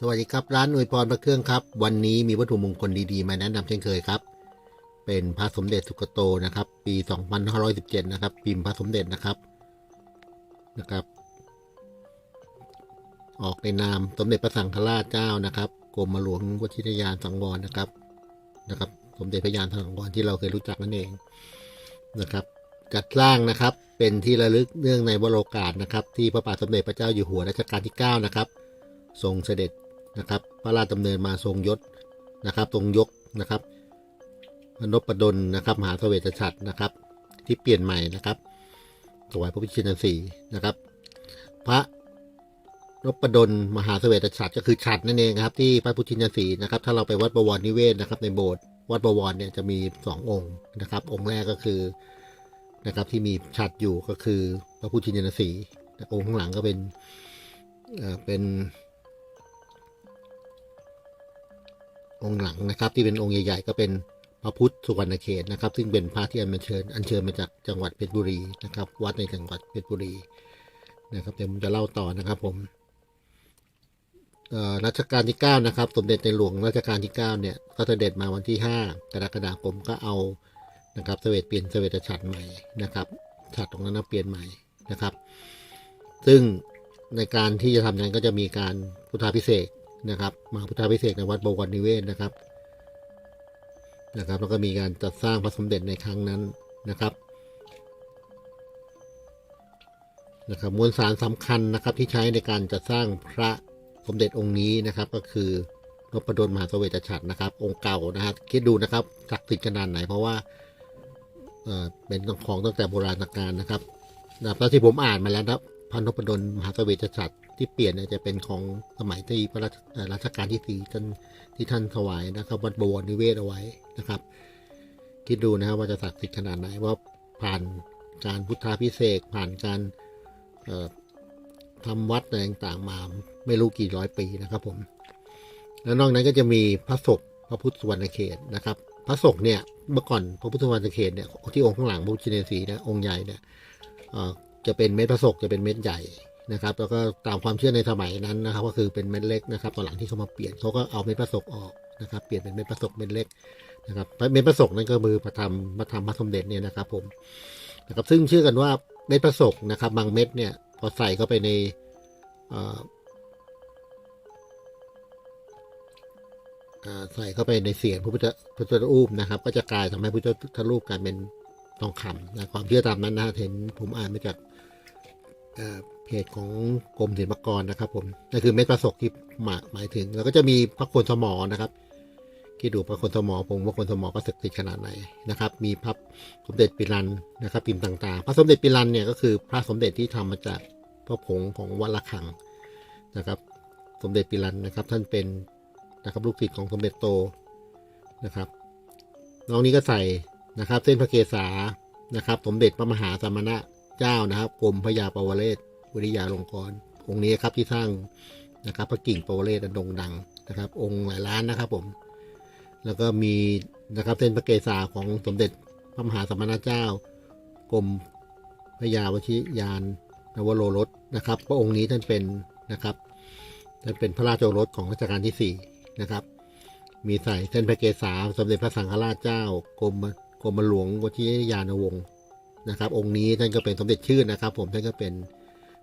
สวัสดีครับ ร้านอวยพรพระเครื่องครับ วันนี้มีวัตถุมงคลดีๆ มาแนะนำเช่นเคยครับ เป็นพระสมเด็จสุกโตนะครับ ปี 2517 นะครับ พิมพ์พระสมเด็จนะครับนะครับ ออกในนามสมเด็จพระสังฆราชเจ้านะครับกรมหลวงวชิรยานสังวรนะครับนะครับ สมเด็จพระยานสังวรที่เราเคยรู้จักนั่นเองนะครับ จัดสร้างนะครับเป็นที่ระลึกเนื่องในวโรกาสนะครับ ที่พระบาทสมเด็จพระเจ้าอยู่หัวรัชกาลที่ 9 นะครับทรงเสด็จ นะครับ พระราชดำเนินมาทรงยศนะครับทรงยกนะครับพระนพดลนะครับมหาเสวตฉัตรนะครับ ที่เปลี่ยนใหม่นะครับถวายพระพิชิตสีนะครับ พระนพดลมหาเสวตฉัตรก็คือฉัตรนั่นเองครับ ที่พระพุทธินสีนะครับ ถ้าเราไปวัดบวรนิเวศนะครับ ในโบสถ์วัดบวรเนี่ยจะมีสององค์นะครับ องค์แรกก็คือนะครับที่มีฉัตรอยู่ก็คือพระพุทธินสีองค์ข้างหลังก็เป็นอ่อเป็น องค์หลังนะครับ ที่เป็นองค์ใหญ่ๆ ก็เป็นพระพุทธสุวรรณเขตนะครับ ซึ่งเป็นพระที่อัญเชิญอัญเชิญมาจากจังหวัดเพชรบุรีนะครับ วัดในจังหวัดเพชรบุรีนะครับเดี๋ยวผมจะเล่าต่อนะครับผมรัชกาลที่ 9 นะครับ สมเด็จในหลวงรัชกาลที่ 9 เนี่ย ก็เสด็จมาวันที่ 5 กรกฎาคมก็เอานะครับเสวตเปลี่ยนเสวตฉัตรใหม่นะครับฉัตรตรงนั้นเปลี่ยนใหม่นะครับ ซึ่งในการที่จะทำนั้นก็จะมีการพุทธาพิเศษ นะครับมหาพุทธาพิเศษในวัดบวรนิเวศนะครับนะครับแล้วก็มีการจัดสร้างพระสมเด็จในครั้งนั้นนะครับนะครับมวลสารสำคัญนะครับที่ใช้ในการจัดสร้างพระสมเด็จองค์นี้นะครับ ก็คือนพดลมหาสเสวตฉัตรนะครับ องค์เก่านะฮะคิดดูนะครับศักดิ์สิทธิ์ขนาดไหน เพราะว่าเอ่อเป็นของตั้งแต่โบราณกาลนะครับนะครับแล้วที่ผมอ่านมาแล้วนะครับ พระนพดลมหาเสวตฉัตรที่เปลี่ยนเนี่ยจะเป็นของสมัยที่พระราชเอ่อรัชกาลที่สี่ท่านที่ท่านถวายนะครับวัดบวรนิเวศเอาไว้นะครับ คิดดูนะครับว่าจะศักดิ์สิทธิ์ขนาดไหนว่าผ่านการพุทธาพิเศษผ่านการเอ่อทำวัดอะไรต่างๆมาไม่รู้กี่ร้อยปีนะครับผม แล้วนอกนั้นก็จะมีพระศกพระพุทธสุวรรณเขตนะครับ พระศกเนี่ยเมื่อก่อนพระพุทธสุวรรณเขตเนี่ยที่องค์ข้างหลังพระพุทธชินสีนะองค์ใหญ่เนี่ย จะเป็นเม็ดพระศกจะเป็นเม็ดใหญ่นะครับ แล้วก็ตามความเชื่อในสมัยนั้นนะครับ ก็คือเป็นเม็ดเล็กนะครับตอนหลังที่เขามาเปลี่ยนเขาก็เอาเม็ดผสกออกนะครับ เปลี่ยนเป็นเม็ดผสกเม็ดเล็กนะครับเม็ดผสกนั่นก็คือพระธรรมพระธรรมพระสมเด็จเนี่ยนะครับผมนะครับ ซึ่งเชื่อกันว่าเม็ดผสกนะครับ บางเม็ดเนี่ยพอใส่เข้าไปในอ่าใส่เข้าไปในเสียงพระพุทธพระพุทธรูปนะครับ ก็จะกลายทำให้พระพุทธรูปกลายเป็นทองคำนะความเชื่อตามนั้นนะเห็นผมอ่านมาจาก เพจของกรมศิลปากรนะครับ ผมนั่นคือเม็ดประสกที่หมายหมายถึง แล้วก็จะมีพระคนสมอนะครับคิดดูพระคนสมอผมว่าคนสมอก็ศักดิ์สิทธิ์ขนาดไหนนะครับ มีพระสมเด็จปิรันนะครับพิมพ์ต่างๆ พระสมเด็จปิรันเนี่ยก็คือพระสมเด็จที่ทำมาจากพระผงของวัดละคังนะครับ สมเด็จปิรันนะครับ ท่านเป็นนะครับลูกศิษย์ของสมเด็จโตนะครับน้องนี้ก็ใส่นะครับ เส้นพระเกศานะครับ สมเด็จพระมหาสมณะ เจ้านะครับกรมพยาปวเรศวิริยาลงกรองค์นี้ครับที่สร้างนะครับพระกิ่งปรเลตอันโด่งดังนะครับ องค์หลายล้านนะครับผม แล้วก็มีนะครับเส้นพระเกศาของสมเด็จพระมหาสมณเจ้ากรมพระยาวชิยานนวโรรสนะครับ พระองค์นี้ท่านเป็นนะครับท่านเป็นพระราชโอรสของรัชกาลที่สี่นะครับ มีใส่เส้นพระเกศาสมเด็จพระสังฆราชเจ้ากรมกรมหลวงวชิยานวงศ์ นะครับ องค์นี้ท่านก็เป็นสมเด็จชื่นนะครับ ผมท่านก็เป็น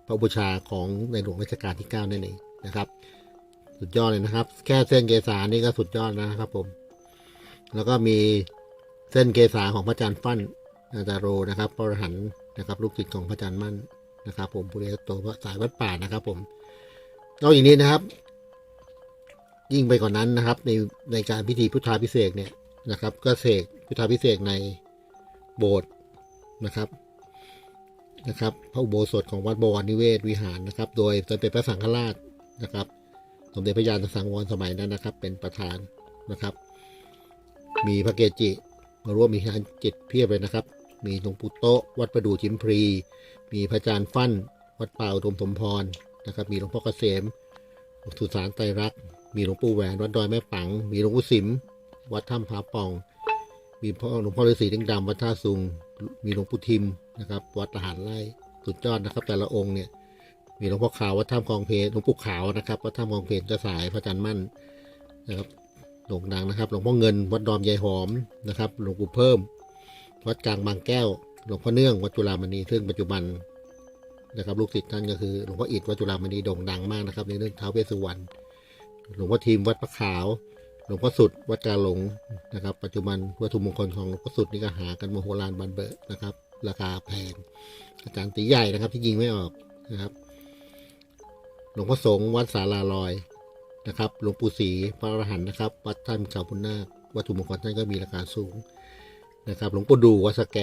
พระบูชาของในหลวงรัชกาลที่เก้านั่นเองนะครับ สุดยอดเลยนะครับ แค่เส้นเกษานี่ก็สุดยอดนะครับผม แล้วก็มีเส้นเกษาของพระอาจารย์ฟั่นอาจารโรนะครับพระอรหันต์นะครับ ลูกศิษย์ของพระอาจารย์มั่นนะครับ ผมปุริยโตสายวัดป่านะครับ ผมนอกจากนี้นะครับ ยิ่งไปกว่านนั้นนะครับ ในในการพิธีพุทธาพิเศษเนี่ยนะครับ ก็เสกพุทธาพิเศษในโบสถ์ นะครับนะครับพระอุโบสถของวัดบวรนิเวศวิหารนะครับ โดยสมเด็จพระสังฆราชนะครับ สมเด็จพระยาณสังวรสมัยนั้นนะครับ เป็นประธานนะครับ มีพระเกจิมาร่วมมีงานจิตเพียบเลยนะครับ มีหลวงปู่โตะวัดประดู่ชิมพรี มีพระอาจารย์ฟั่น วัดเป่าดมสมพรนะครับ มีหลวงพ่อเกษมสุสานไตรรักษ์มีหลวงปู่แหวนวัดดอยแม่ปัง มีหลวงปู่สิม วัดถ้ำผาป่อง มีพ่อหลวงพ่อฤาษีลิงดำวัดท่าซุง มีหลวงปู่ทิมนะครับ วัดทหารไร่สุดยอดนะครับ แต่ละองค์เนี่ย มีหลวงพ่อขาววัดถ้ำคลองเพลหลวงปู่ขาวนะครับวัดถ้ำคลองเพลจะสายพระอาจารย์มั่นนะครับโด่งดังนะครับ หลวงพ่อเงิน วัดดอมยายหอมนะครับ หลวงปู่เพิ่ม วัดกลางบางแก้ว หลวงพ่อเนื่องวัดจุฬามณีซึ่งปัจจุบันนะครับลูกศิษย์ท่านก็คือหลวงพ่ออิฐวัดจุฬามณีโด่งดังมากนะครับ ในเรื่องท้าวเวสสุวรรณหลวงพ่อทีมวัดพระขาว หลวงพ่อสุดวัดกาหลงนะครับ ปัจจุบันวัตถุมงคลของหลวงพ่อสุดนี่ก็หากันโมโหลานบันเบอร์นะครับ ราคาแพง อาจารย์ตีใหญ่นะครับ ที่ยิงไม่ออกนะครับ หลวงพ่อสงฆ์วัดสาลาลอยนะครับ หลวงปู่ศรีพระอรหันต์นะครับ วัดท่านชาวพุนนาควัตถุมงคลท่านก็มีราคาสูงนะครับ หลวงปู่ดูวัดสแก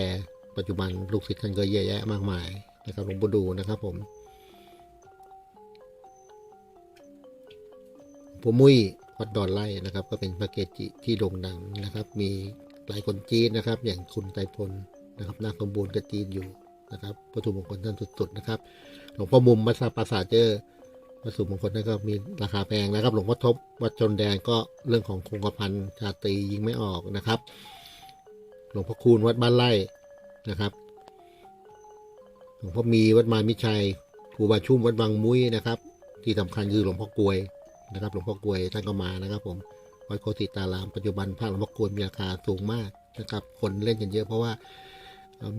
ปัจจุบันลูกศิษย์ท่านก็เยอะแยะมากมายนะครับ หลวงปู่ดูนะครับ ผมผมมุ้ย วัดดอนไร่นะครับ ก็เป็นพระเกจิที่โด่งดังนะครับ มีหลายคนจีนนะครับ อย่างคุณไตรพลนะครับนาคสมบูรณ์ก็จีนอยู่นะครับวัตถุมงคลท่านสุดๆนะครับ หลวงพ่อมุมวัดสาปราสาทเจอวัตถุมงคลนั่นก็มีราคาแพงนะครับ หลวงพ่อทบวัดจนแดงก็เรื่องของคงกระพันชาตรียิงไม่ออกนะครับ หลวงพ่อคูณวัดบ้านไร่นะครับหลวงพ่อมีวัดมามิชัยครูบาชุ่มวัดบางมุ้ยนะครับ ที่สำคัญคือหลวงพ่อกลวย นะครับหลวงพ่อกวยท่านก็มานะครับผมวัดโคติตารามปัจจุบันพระหลวงพ่อกวยมีราคาสูงมากนะครับคนเล่นกันเยอะเพราะว่า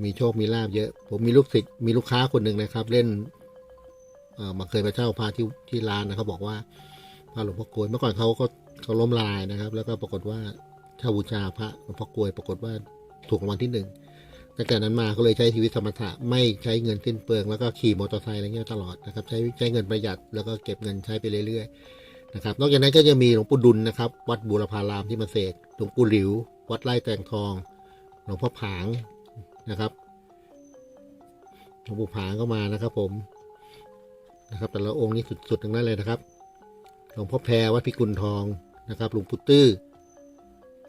มีโชคมีลาบเยอะ ผมมีลูกศิษย์มีลูกค้าคนหนึ่งนะครับ เล่นเออมาเคยมาเช่าพระที่ที่ร้านนะครับอกว่าพระหลวงพ่อกวยเมื่อก่อนเขาก็เขาล้มลายนะครับ แล้วก็ปรากฏว่าเช่าบูชาพระหลวงพ่อกวยปรากฏว่าถูกรางวัลที่หนึ่งตั้งแต่นั้นมาก็เลยใช้ชีวิตสมถะไม่ใช้เงินสิ้นเปลืองแล้วก็ขี่มอเตอร์ไซค์อะไรเงี้ยตลอดนะครับใช้ใช้เงินประหยัดแล้วก็เก็บเงินใช้ไปเรื่อยๆ นะครับ นอกจากนั้นก็จะมีหลวงปู่ดุลนะครับ วัดบูรพารามที่มาเสกหลวงปู่หลิว วัดไร่แตงทอง หลวงพ่อผางนะครับหลวงปู่ผางก็มานะครับผมนะครับ แต่ละองค์นี่สุดๆทั้งนั้นเลยนะครับหลวงพ่อแพรวัดพิกุลทองนะครับหลวงปู่ตื้อ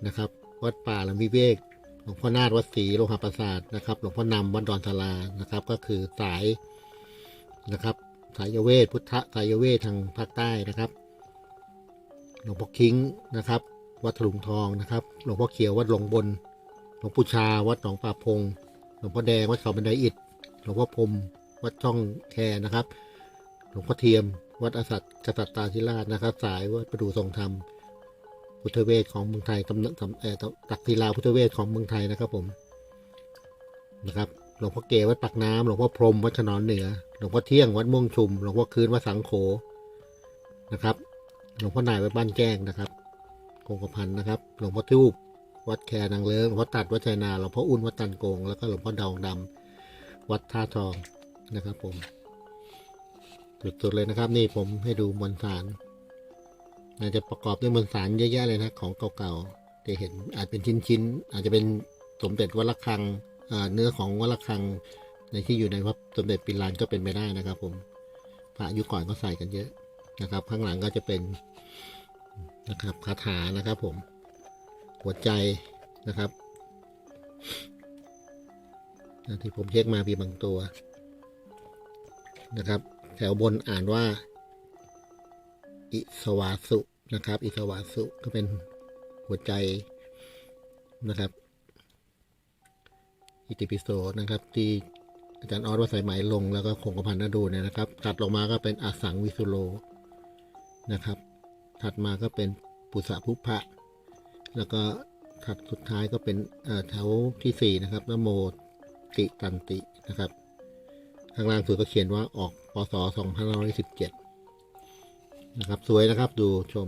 นะครับ วัดป่าลำวิเวกหลวงพ่อนาฏวัดศรีโลหะประสาทนะครับ หลวงพ่อนำวัดดอนทลานะครับ ก็คือสายนะครับ สายเวทพุทธสายเวททางภาคใต้นะครับ หลวงพ่อคิงนะครับ วัดถลุงทองนะครับ หลวงพ่อเขียววัดหลงบน หลวงปู่ชา วัดหนองป่าพง หลวงพ่อแดงวัดเขาบันไดอิฐหลวงพ่อพรมวัดช่องแคนะครับ หลวงพ่อเทียม วัดอสัตกษัตตาธิราชนะครับ สายวัดประดูทรงธรรมพุทธเวทของเมืองไทยตำหนักตำเอ่อตักศิลาพุทธเวทของเมืองไทยนะครับผมนะครับหลวงพ่อเกวัดปากน้ำหลวงพ่อพรมวัดขนอนเหนือ หลวงพ่อเที่ยงวัดม่วงชุม หลวงพ่อคืนวัดสังโขนะครับ หลวงพ่อนายวัดบ้านแก้งนะครับคงกระพันนะครับ หลวงพ่อทูบวัดแคนางเลิงหลวงพ่อตัดวัดชัยนาหลวงพ่ออุ่นวัดตันโกง แล้วก็หลวงพ่อดองดำวัดท่าทองนะครับ ผมสุดๆเลยนะครับ นี่ผมให้ดูมวลสารอาจจะประกอบด้วยมวลสารเยอะแยะเลยนะของเก่าๆจะเห็นอาจเป็นชิ้นๆอาจจะเป็นสมเด็จวัดระฆังเนื้อของวัดระฆังในที่อยู่ในวัดสมเด็จปิลานก็เป็นไปได้นะครับ ผมพระยุคก่อนก็ใส่กันเยอะ นะครับ ข้างหลังก็จะเป็นนะครับคาถานะครับผมหัวใจนะครับที่ผมเช็คมามีบางตัวนะครับ แถวบนอ่านว่า อิสวาสุนะครับ อิสวาสุก็เป็นหัวใจนะครับ อิติปิโสนะครับ ที่อาจารย์ออสวัดสายไหมลงแล้วก็คงกระพันนาดูเนี่ยนะครับถัดลงมาก็เป็นอสังวิสุโล นะครับ ถัดมาก็เป็นปุษะภุพะ แล้วก็ถัดสุดท้ายก็เป็นแถวที่สี่นะครับนโมติตันตินะครับข้างล่างสุดก็เขียนว่าออกพศ2517นะครับ สวยนะครับดูชม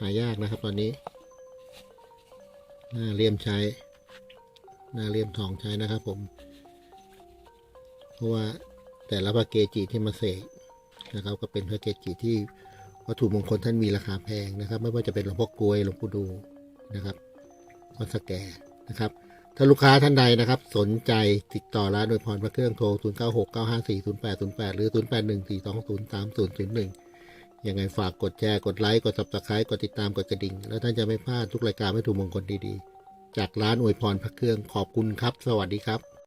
หายากนะครับตอนนี้ หน้าเลี่ยมใช้ หน้าเลี่ยมทองใช้นะครับผม เพราะว่าแต่ละพระเกจิที่มาเสก นะครับก็เป็นพระเกจิที่วัตถุมงคลท่านมีราคาแพงนะครับ ไม่ว่าจะเป็นหลวงพ่อกลวยหลวงปู่ดูนะครับวัดสแกนะครับ ถ้าลูกค้าท่านใดนะครับ สนใจติดต่อร้านโดยพรพระเครื่องโทร 0 9 6 9 5 4 0 8 0 8 หรือ 0 8 1 4 2 0 3 0 0 1 ยังไงฝากกดแชร์ กดไลค์ กด subscribe กดติดตาม กดกระดิ่ง แล้วท่านจะไม่พลาดทุกรายการไม่ถูกมงคลดีๆ จากร้านอวยพรพระเครื่องขอบคุณครับ สวัสดีครับ